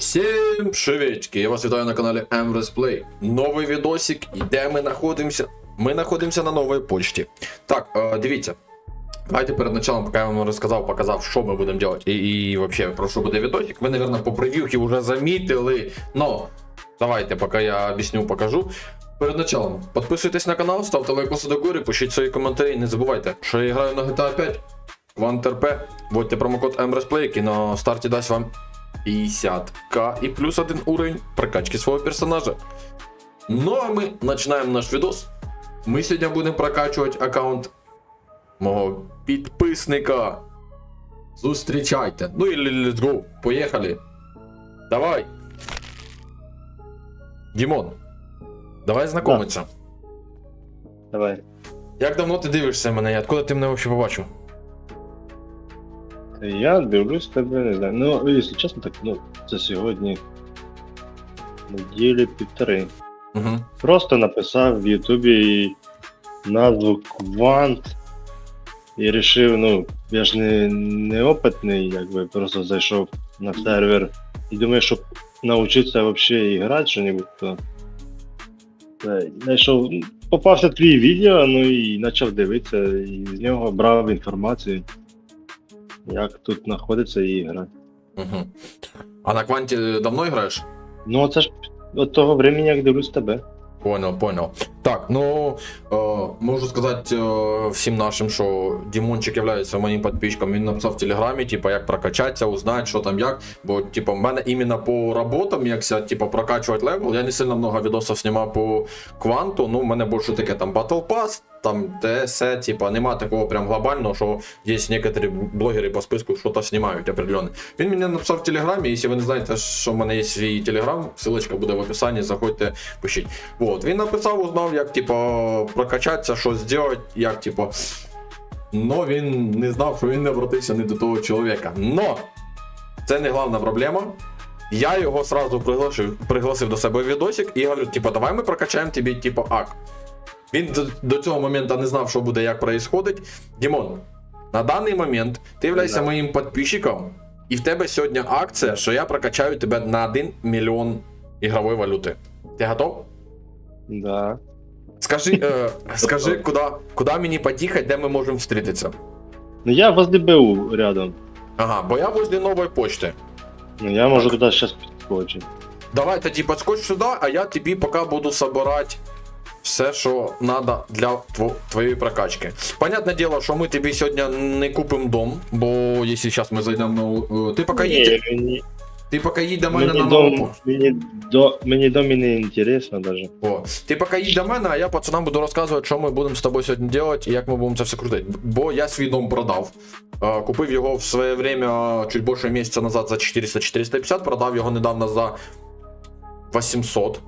Всім привітки! Я вас вітаю на каналі Play. Новий відосик, де ми знаходимося? Ми знаходимося на новій почті. Так, е, дивіться. Давайте перед началом, поки я вам розказав, показав, що ми будемо робити, і, і взагалі про що буде відосик. Ви, мабуть, по прев'юхі вже замітили. Но давайте, поки я об'ясню, покажу. Перед началом, підписуйтесь на канал, ставте лайкоси до гори, пишіть свої коментарі. Не забувайте, що я граю на GTA 5, Квант РП. Вводьте промокод MRSPLAY, який на старті дасть вам 50к і плюс один уровень прокачки свого персонажа. Ну а ми починаємо наш відос. Ми сьогодні будемо прокачувати аккаунт мого підписника. Зустрічайте. Ну і let's go. Поїхали. Давай. Дімон. Давай знайомитися. Давай. Як давно ти дивишся мене? Откуда ти мене взагалі побачив? Я дивлюсь тебе, не знаю. Ну, якщо чесно, так, ну, це сьогодні неділі півтори. Угу. Просто написав в Ютубі назву Квант і рішив, ну, я ж не, не опитний, якби просто зайшов на сервер і думаю, щоб навчитися взагалі грати що-небудь, то е, знайшов, попався твій відео, ну і почав дивитися, і з нього брав інформацію, як тут знаходиться і гра. Угу. А на кванті давно граєш? Ну, це ж від того времени, як дивлюсь тебе. Понял, понял. Так, ну е, можу сказати е, всім нашим, що Дімончик є моїм підписчиком. Він написав в телеграмі, типа, як прокачатися, узнати, що там як. Бо, типа, в мене іменно по роботам, як ся, типа, прокачувати левел, я не сильно много відосів знімав по кванту. Ну, в мене більше таке там Battle Pass, там ТС, типа, нема такого прям глобального, що є некоторі блогери по списку, що-то знімають определенно. Він мені написав в телеграмі, якщо ви не знаєте, що в мене є свій телеграм, ссылочка буде в описанні, заходьте, пишіть. Вот, він написав, узнав, як типа прокачатися, що зробити, як типа. Но він не знав, що він не обратився не до того чоловіка. Но це не головна проблема. Я його сразу пригласив, пригласив до себе в відосик і говорю, типа, давай ми прокачаємо тобі, типа, ак. Він до, до цього моменту не знав, що буде, як происходить. Дімон, на даний момент ти являєшся моїм підписчиком, і в тебе сьогодні акція, що я прокачаю тебе на 1 мільйон ігрової валюти. Ти готов? Да. Скажи, е, скажи, куди, куди мені під'їхати, де ми можемо зустрітися? Ну я возле БУ рядом. Ага, бо я возле нової почти. Ну я можу туди зараз підскочу. Давай тоді підскоч сюди, а я тобі поки буду собирати все, що треба для тво- твоєї прокачки. Понятне діло, що ми тобі сьогодні не купимо дом, бо якщо зараз ми зайдемо на. е, Ти поки їдь, ти поки їдь до мене на пошту. мені, до, мені дом не інтересно даже. О, ти поки їдь до мене, а я пацанам буду розказувати, що ми будемо з тобою сьогодні робити і як ми будемо це все крутити. Бо я свій дом продав. Е, Купив його в своє время чуть більше місяця назад за 400-450, продав його недавно за 800.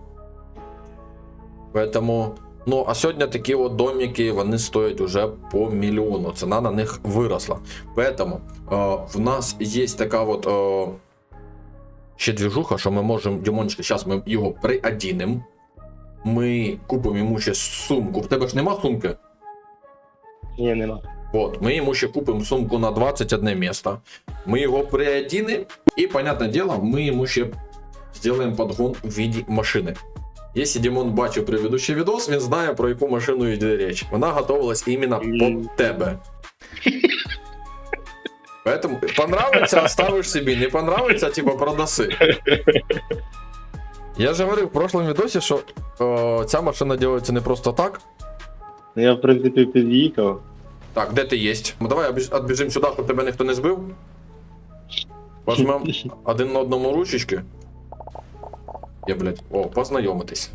Поэтому. Ну, а сьогодні такі от домики, вони стоять уже по мільйону. Ціна на них виросла. Поэтому е, в нас є така от. Е, ще двіжуха, що ми можемо, Дімончик, зараз ми його приодінемо. Ми купимо йому ще сумку. В тебе ж нема сумки? Ні, нема. От, ми йому ще купимо сумку на 21 місто. Ми його приодінемо, і, понятне діло, ми йому ще зробимо подгон в виді машини. Якщо Дімон бачив предыдущий відос, він знає, про яку машину йде річ. Вона готувалась іменно Мгм. під тебе. Поэтому понравиться, оставиш собі, не понравиться, типа продаси. Я же говорив в прошлому відосі, що о, ця машина робиться не просто так. Ну я в принципі під'їхав. Так, де ти єсть? Ну давай відбіжимо сюди, щоб тебе ніхто не збив. Возьмем один на одному ручечки. Я, блядь, о, познайомитись.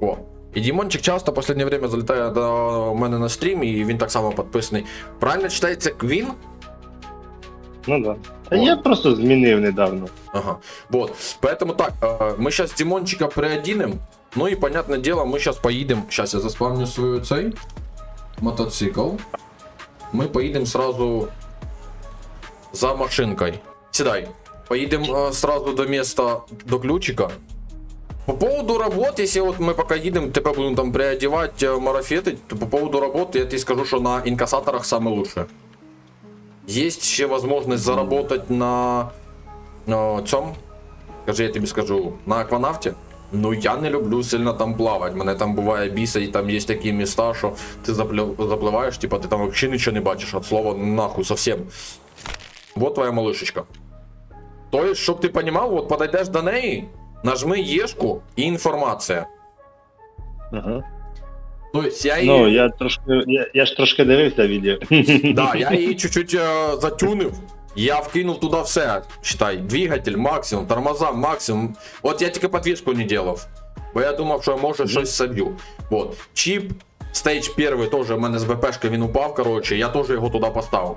О. І Дімончик часто в останнє время залітає до мене на стрім, і він так само підписаний. Правильно читається Квін? Ну да. Та О. я просто змінив недавно. Ага. Вот. Поэтому так, э, мы сейчас Димончика приоденем. Ну и, понятное дело, мы сейчас поедем. Сейчас я заспавню свою цей мотоцикл. Мы поедем сразу за машинкой. Седай. Поедем э, сразу до места, до ключика. По поводу работ, если вот мы пока едем, тебя будем там приодевать, э, марафеты, то по поводу работы я тебе скажу, что на инкассаторах самое лучшее. Есть ще возможность заработать на о, цьому. Скажи, я тобі скажу, на акванавті. Ну я не люблю сильно там плавати. Мене там буває біса, і там є такі міста, що ти заплю- запливаєш, типа ти там взагалі нічого не бачиш, от слова нахуй совсем. Вот твоя малышечка. То есть, щоб ти понімав, от подойдеш до неї, нажми Єшку і інформація. Ага. То есть я її... Ну, я трошки. Я, я ж трошки дивився відео. Да, я її чуть-чуть е, затюнив. Я вкинув туди все. Считай, двигатель максимум, тормоза максимум. От я тільки подвіску не делав. Бо я думав, що я може щось соб'ю. Вот. Чіп, стейдж перший теж в мене з БПшки він упав, коротше, я теж його туди поставив.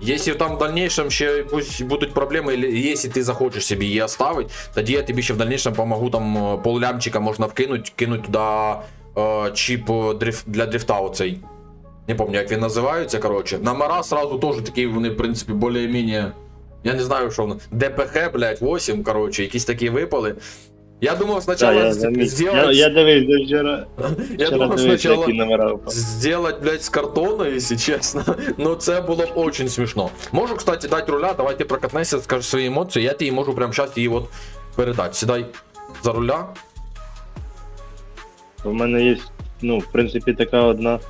Якщо там в дальнейшем ще пусть будуть проблеми, якщо ти захочеш собі її оставити, тоді я тобі ще в дальнейшем помогу там е, поллямчика можна вкинути, кинуть туди е, чіп е, дриф, для дрифта оцей. Не помню, як він називається, коротше. Номера сразу теж такі, вони, в принципі, більш-менш. Я не знаю, що воно. ДПХ, блядь, 8, коротше, якісь такі випали. Я думав Та, спочатку я, заміт- я, сделать, я дивився вчора. я вчора думав дивився, спочатку які номера впали. сделать, блядь, з картону, якщо чесно. Ну це було б очень смішно. Можу, кстати, дати руля, давай ти прокатнешся, скажеш свої емоції, я тобі можу прямо зараз її от передати. Сідай за руля. У мене є, ну, в принципі, така одна.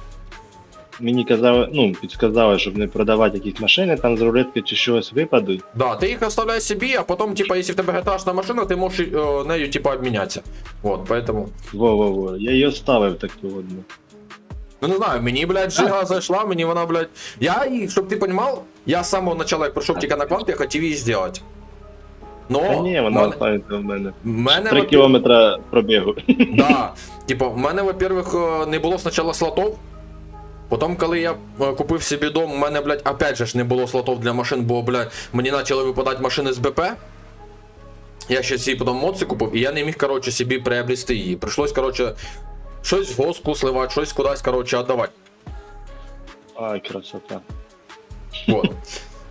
Мені казали, ну, підсказали, щоб не продавати якісь машини, там з рулетки чи щось випадуть. Да, ти їх оставляй собі, а потім, типа, якщо в тебе GTA машина, ти можеш е, нею, типа, обмінятися. Вот, поэтому. Во-во-во. Я її оставив таку одну. Ну не знаю, мені, блядь, жига зайшла, мені вона, блядь. Я її, щоб ти понімав, я з самого начала, як прийшов тільки на квант, я хотів її зробити. Но Та ні, вона мене, останеться в мене. мене Три во- кілометра пробігу. Да. Типа, в мене, во-первых, е, не було спочатку слотов. Потім, коли я е, купив собі дом, у мене, блядь, опять же ж не було слотов для машин, бо, блядь, мені почали випадати машини з БП. Я ще собі потім моци купив, і я не міг, коротше, собі приобрести її. Прийшлось, коротше, щось в госку сливати, щось кудись, коротше, віддавати. Ай, красота. Вот.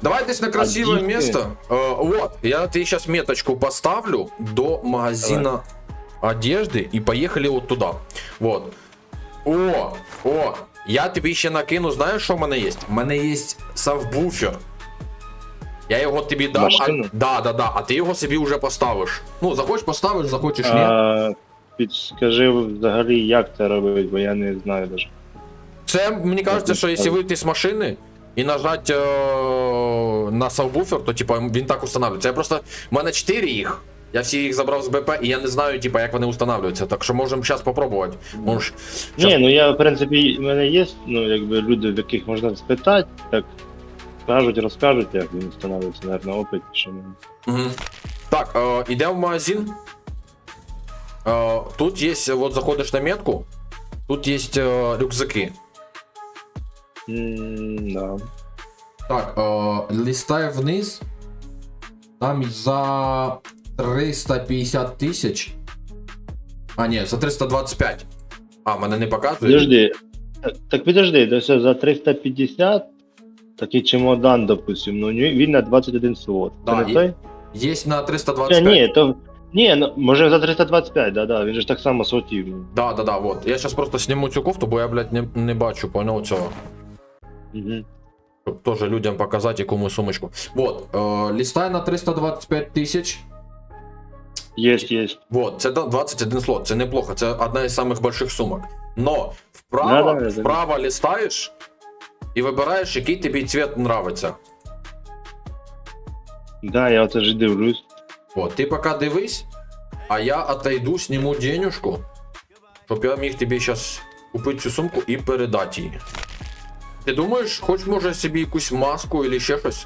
Давай десь на красивое дикие? место. Э, вот, я тебе сейчас меточку поставлю до магазина одежды и поехали вот туда. Вот. О, о, я тобі ще накину, знаєш, що в мене є? У мене є сабвуфер. Я його тобі дам, а, да, да, да, а ти його собі вже поставиш. Ну, захочеш поставиш, захочеш ні. А, підскажи взагалі, як це робити, бо я не знаю даже. Це мені кажеться, що якщо вийти з машини і нажати е, на сабвуфер, то типа він так встановлюється. Я просто. У мене 4 їх. Я всі їх забрав з БП, і я не знаю, типа, як вони встановлюються. Так що можемо зараз попробувати. Можеш. Ні, ну я, в принципі, в мене є, ну, якби люди, в яких можна спитати, так кажуть, розкажуть, як він встановлюється, навіть на опиті, що не. Угу. Так, е, йдемо в магазин. Е, тут є, от заходиш на метку, тут є е, рюкзаки. М, Да. Так, е, листай вниз. Там за 350 тисяч. А, ні, за 325. А, мене не показує. Підожди. Так, підожди, то все за 350 такий чемодан, допустим, ну він на 21 слот. Це не той? Є на Та 325. ні, то. Ні, ну може за 325, да, да, він же ж так само слотів. Да, да, да, вот. Я зараз просто зніму цю кофту, бо я, блядь, не, не бачу, понял цього. Угу. Щоб теж людям показати, яку ми сумочку. Вот, е, листай на 325 тисяч. Є, є. Вот, це 21 слот, це неплохо, це одна із самих больших сумок. Но вправо, Да, да, вправо листаєш і вибираєш, який тобі цвет нравиться. Да, я оце ж дивлюсь. Вот, ти поки дивись, а я отойду, сниму денежку, щоб я міг тобі зараз купити цю сумку і передати її. Ти думаєш, хоч може собі якусь маску або ще щось?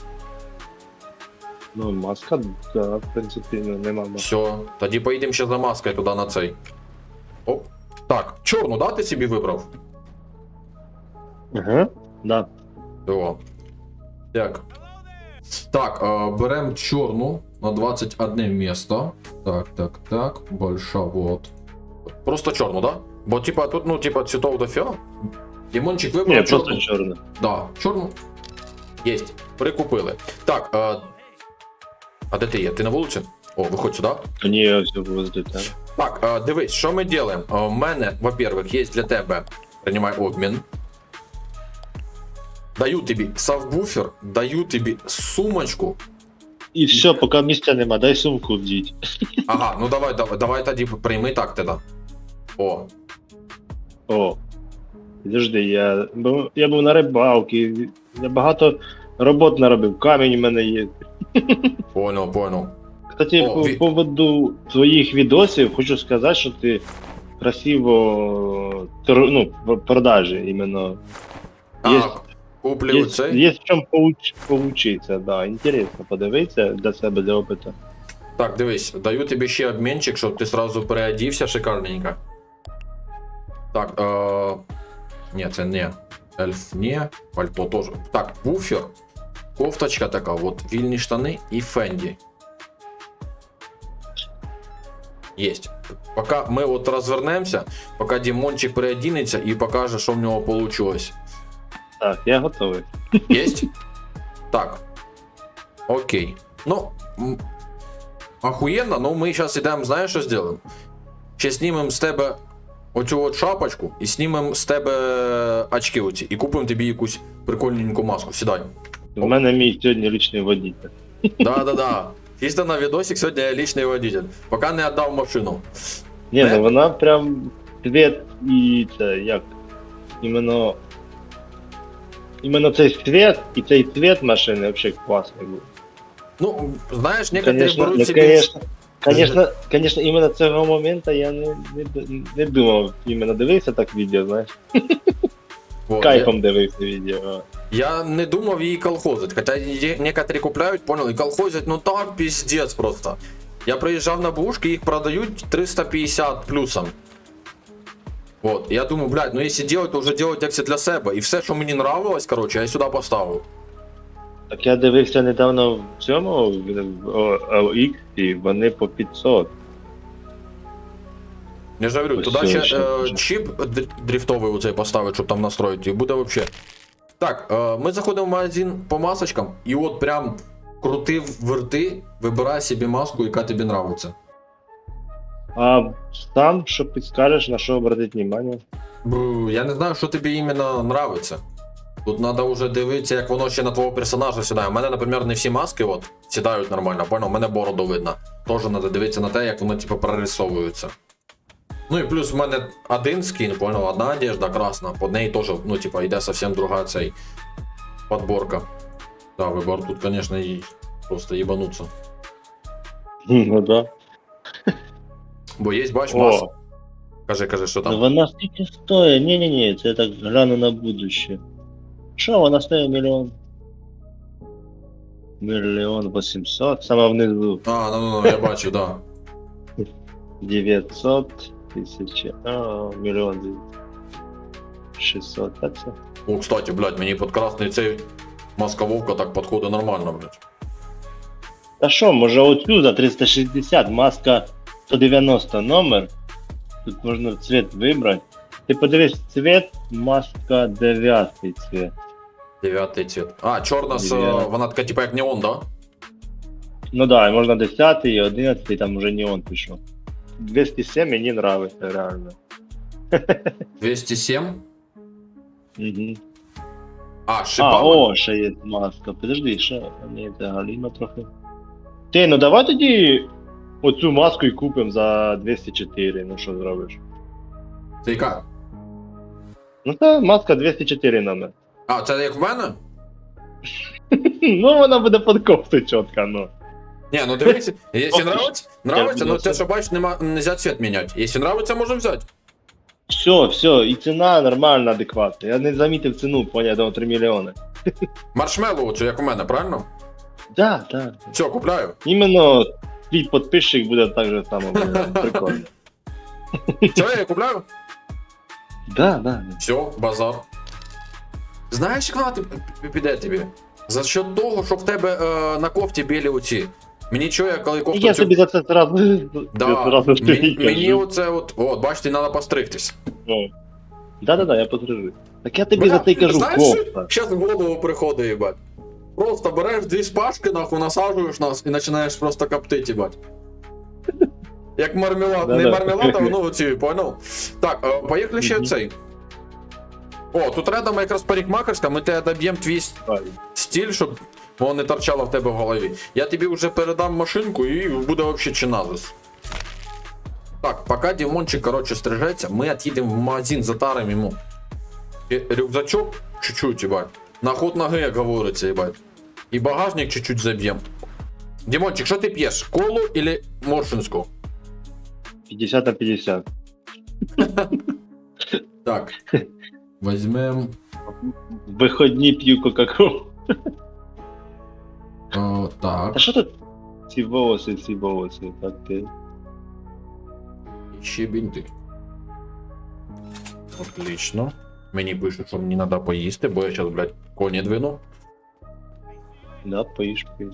Ну, маска, да, в принципі, ну, нема маски. Все, тоді поїдемо ще за маскою туди на цей. Оп. Так, чорну, да, ти собі вибрав? Ага. Да. О. Так. Так, е, беремо чорну на 21 місто. Так, так, так. Больша, вот. Просто чорну, да? Бо типа тут, ну, типа, цвітов до фіа. Дімончик Ні, вибрав просто чорну. Да, чорну. Єсть. Прикупили. Так, е, а де ти є? Ти на вулиці? О, виходь сюди. Ні, я все возле тебе. Так, е, дивись, що ми робимо? У мене, во-первых, є для тебе. Приймай обмін. Даю тобі сабвуфер, даю тобі сумочку. І все, поки місця нема, дай сумку вдіть. Ага, ну давай, давай, давай тоді прийми так тоді. О, О. Підожди, я був, я був на рибалці, я багато робот наробив, камінь у мене є. понял, понял. Кстати, О, по ві- поводу твоїх відосів хочу сказати, що ти красиво тор- ну, в продажі іменно. А, Є- куплю Є, цей. є в чому поуч, поучитися, да. Інтересно подивитися для себе, для опиту. Так, дивись, даю тобі ще обмінчик, щоб ти сразу переодівся шикарненько. Так, е... Ні, це не. Ельф не. Пальто теж. Так, буфер. Кофточка така, от вільні штани і фенді. Єсть. Поки ми от розвернемося, поки Дімончик переодінеться і покаже, що в нього вийшло. Так, я готовий. Есть? Так. Окей. Ну, охуєнно, ну ми зараз ідемо, знаєш, що зробимо? Ще знімемо з тебе оцю от шапочку і знімемо з тебе очки оці. І купимо тобі якусь прикольненьку маску. Сідай. У мене мій сьогодні лічний водитель. Да-да-да. Чисто на відосик сьогодні я лічний водитель. Поки не віддав машину. Ні, ну вона прям цвіт і це як. Іменно. Іменно цей цвіт і цей цвіт машини взагалі класний був. Ну, знаєш, некоторі Конечно, беруть ну, собі. конечно, конечно, іменно цього моменту я не, не, не думав, іменно дивився так відео, знаєш. Кайфом дивився відео. Я не думав її колхозить, хоча некоторі купляють, понял, і колхозять, ну так піздець просто. Я приїжджав на бушки, їх продають 350 плюсом. Вот, я думаю, блядь, ну якщо делать, то вже делать як це для себе. І все, що мені нравилось, короче, я сюди поставив. Так я дивився недавно в цьому в OX, і вони по 500. Я ж говорю, туди ще е, чіп дрифтовий оцей поставити, щоб там настроїти, і буде вообще. Так, е, ми заходимо в магазин по масочкам, і от прям крути верти, вибирай собі маску, яка тобі нравиться. А сам що підскажеш, на що обратити увагу? Я не знаю, що тобі іменно нравиться. Тут треба вже дивитися, як воно ще на твого персонажа сідає. У мене, наприклад, не всі маски от, сідають нормально, понял? У мене бороду видно. Теж треба дивитися на те, як воно типу, прорисовується. Ну і плюс в мене один скін, понял, одна одежда красна, под неї теж, ну, типа, йде зовсім друга цей подборка. Да, вибор тут, звісно, і просто їбануться. Ну да. Бо є, бач, маска. О, Кажи, кажи, що ну там. вона скільки стоїть? Ні-ні-ні, це я так гляну на будуще. Що, вона стоїть мільйон? Мільйон 800, саме внизу А, ну, ну, ну, я бачу, да. 900 тисячі, а, мільйон 600, а це? О, кстати, блядь, мені під красний цей маска вовка так підходить нормально, блядь. Та що, може оцю за 360, маска 190 номер. Тут можна цвет вибрати. Ти подивись цвет, маска 9 цвет. Дев'ятий цвіт. А, чорна з. е, Дев'ятий. Вона така, типа, як неон, да? Ну да, і можна 10 і 11, там уже неон пішов. 207 мені нравиться, реально. 207. Угу. А, А, о, ще є маска. Подожди, ще. А, Ні, це Галіна трохи. Ти, ну давай тоді оцю маску і купимо за 204, ну що зробиш? Це яка? Ну це маска 204 номер. А, це як в мене? Ну вона буде під кофту чітко, ну. Ні, ну дивись, якщо нравиться, нравиться, ну те, що бачиш, нема, нельзя цвет міняти. Якщо нравиться, можемо взяти. Все, все, і ціна нормальна, адекватна. Я не замітив ціну, поняв, я 3 мільйони. Маршмеллоу, оцю, як у мене, правильно? Да, да. Все, купляю. Іменно твій підписчик буде так же само, прикольно. Все, я купляю. Да, да. Все, базар. Знаєш, як вона ти- піде тобі? За що того, що в тебе е, на кофті білі оці. Мені я коли кофту Я цю- тобі за це зразу, Да, зразу мені, мені оце от, от, бачите, треба постригтись. Да-да-да, я подружу. Так я тобі за це й кажу, знаєш, кофта. Зараз в голову приходить, їбать. Просто береш дві шпажки, нахуй насаджуєш нас і починаєш просто коптити, їбать. Як мармелад, не мармелад, а ну оці, понял? Так, е, поїхали ще цей. О, тут рядом якраз парикмахерська, ми тебе доб'ємо твій стиль, щоб воно не торчало в тебе в голові. Я тобі вже передам машинку і буде взагалі чиназис. Так, поки Дімончик, коротше, стрижеться, ми від'їдемо в магазин, затаримо йому. Рюкзачок чуть-чуть, їбать. На ход ноги, як говориться, їбать. І багажник чуть-чуть заб'ємо. Дімончик, що ти п'єш? Колу или моршинську? 50 на 50. Так. Возьмем. Виходні п'ю Кока-Колу. Так. А що тут? Ці волоси, ці волоси, так ти. І ще бінти. Отлично. Мені пишуть, що мені треба поїсти, бо я зараз, блядь, коні двину. Да, поїж пий.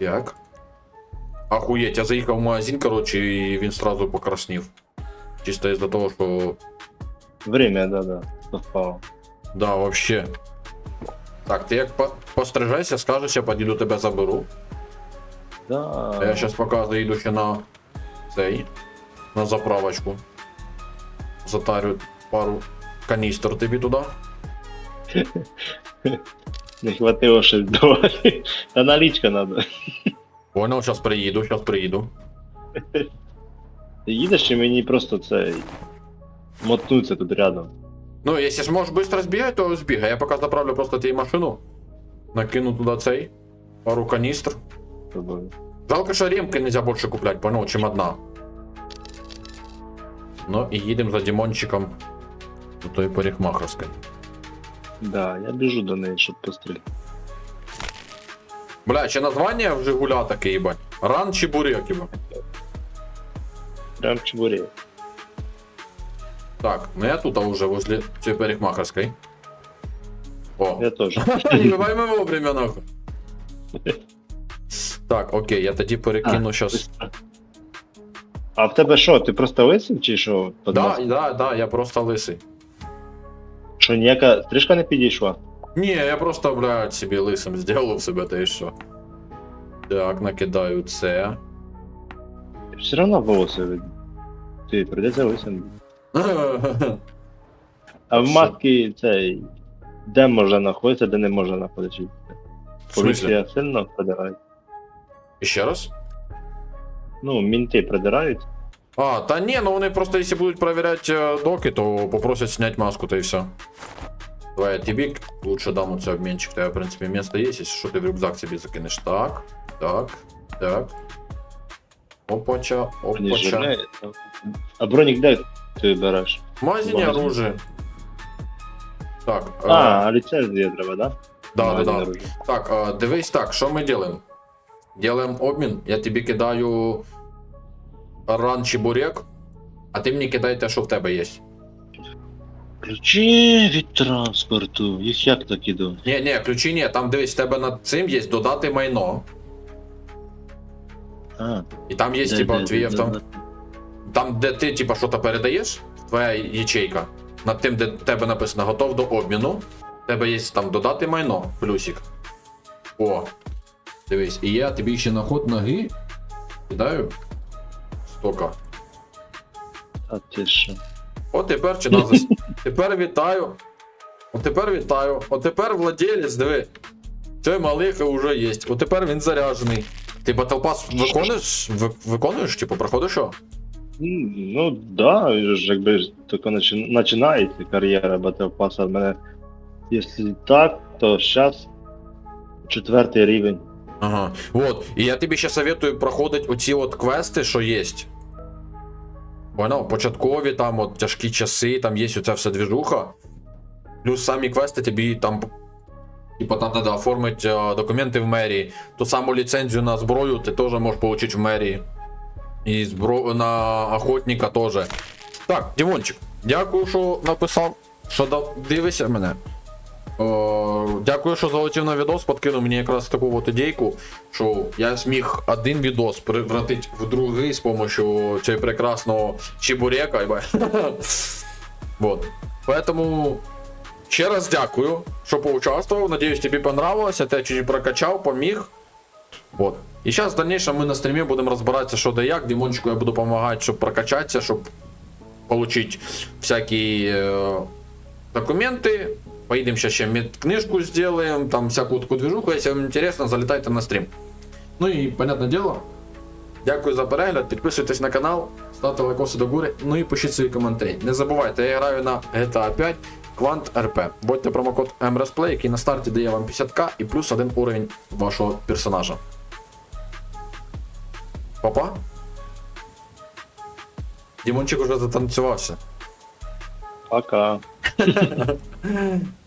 Як? Ахуєть, я заїхав в магазин, коротше, і він сразу покраснів. Чисто із-за того, що. Время, да, да. Совпало. Да, вообще. Так, ти як пострижайся, скажеш, я подійду тебе заберу. Да. Я зараз поки заїду ще на цей. На заправочку. Затарю пару каністр тобі туди. Не хватило щось давати. Та налічка надо. Понял, зараз приїду, зараз приїду. Ти їдеш чи мені просто цей. Мотнуться тут рядом. Ну, якщо зможеш швидко збігати, то збігай. Я поки заправлю просто тій машину. Накину туди цей. Пару тобою. Жалко, що ремки нельзя більше купляти, понял, чим одна. Ну і їдемо за Дімончиком до тої парикмахерської. Да, я біжу до неї, щоб постріляти. Бля, ще названня в Жигуля таке, їбать. Ран чи бурек, їбать. Прям чебурек. Так, ну я тут уже возле цієї парикмахерської. О, Я теж. Давай ми вовремя нахуй. Так, окей, я тоді перекину щас. А в тебе що, ти просто лисий чи що? Да, да, да, я просто лисий. Що ніяка стрижка не підійшла? Ні, я просто, блядь, собі лисим зробив себе, та і що. Так, накидаю це. Все одно видно. Ти прийдеться лисим. А в Що? маски цей. Де можна знаходитися, де не можна знаходитися? В смысле? Поліція сильно придирає. Ще раз? Ну, мінти придирають. А, та ні, ну вони просто, якщо будуть перевіряти е, доки, то попросять снять маску, та і все. Давай я тобі лучше дам оце обмінчик, тебе, в принципі, місто є, якщо що ти в рюкзак собі закинеш. Так, так, так. Опача, Вони опача. А бронік де ти береш? В магазині Магазин. оружие. Так, е, А, а ліцензія треба, да? да, да, да. Так, е, дивись так, що ми робимо? Делаем обмін, я тобі кидаю ран чи бурек, а ти мені кидай те, що в тебе є. Ключі від транспорту. Їх як так іду? Ні, ні, ключі ні, там дивись, в тебе над цим є додати майно. А, І там є, типа, твій авто. Там, де ти, типа, що-то передаєш, твоя ячейка. Над тим, де тебе написано готов до обміну. В тебе є там додати майно, плюсик. О. Дивись, і я тобі ще на ход ноги кидаю. Стока. А ти що? От тепер чи назис. Тепер вітаю. От тепер вітаю. От тепер владелець, диви. Цей малиха вже є. От тепер він заряджений. Ти батлпас виконуєш? Ви- Виконуєш, типу, проходиш що? Ну да, якби ж тільки починається кар'єра Battle Pass, а мене. Якщо так, то зараз четвертий рівень. Ага. Вот. І я тобі ще советую проходити оці от квести, що є. Понял? Початкові, там от тяжкі часи, там є оця вся движуха. Плюс самі квести тобі там. Типа там треба оформити е, документи в мерії. Ту саму ліцензію на зброю ти теж можеш отримати в мерії. І збро... на охотника теж. Так, Дімончик, дякую, що написав, що дав- дивишся мене. О, дякую, що залетів на відос, подкинув мені якраз таку от ідейку, що я зміг один відос превратити в другий з допомогою цього прекрасного чебурека. вот. Поэтому ще раз дякую, що поучаствував. Надіюсь, тобі понравилось, я тебе чуть прокачав, поміг. Вот. І зараз в дальнейшем ми на стрімі будемо розбиратися, що да як. Дімончику я буду допомагати, щоб прокачатися, щоб получить всякі е, документы, поедем сейчас еще медкнижку сделаем, там всякую такую движуху, если вам интересно, залетайте на стрім. Ну і, понятне діло, дякую за перегляд, підписуйтесь на канал, ставте лайкоси до гори, ну і пишіть свої коментарі. Не забувайте, я граю на GTA 5 Quant RP. Вводьте промокод MRSPLAY, який на старті дає вам 50к і плюс один уровень вашого персонажа. Папа? Дімончик уже затанцювався. Пока.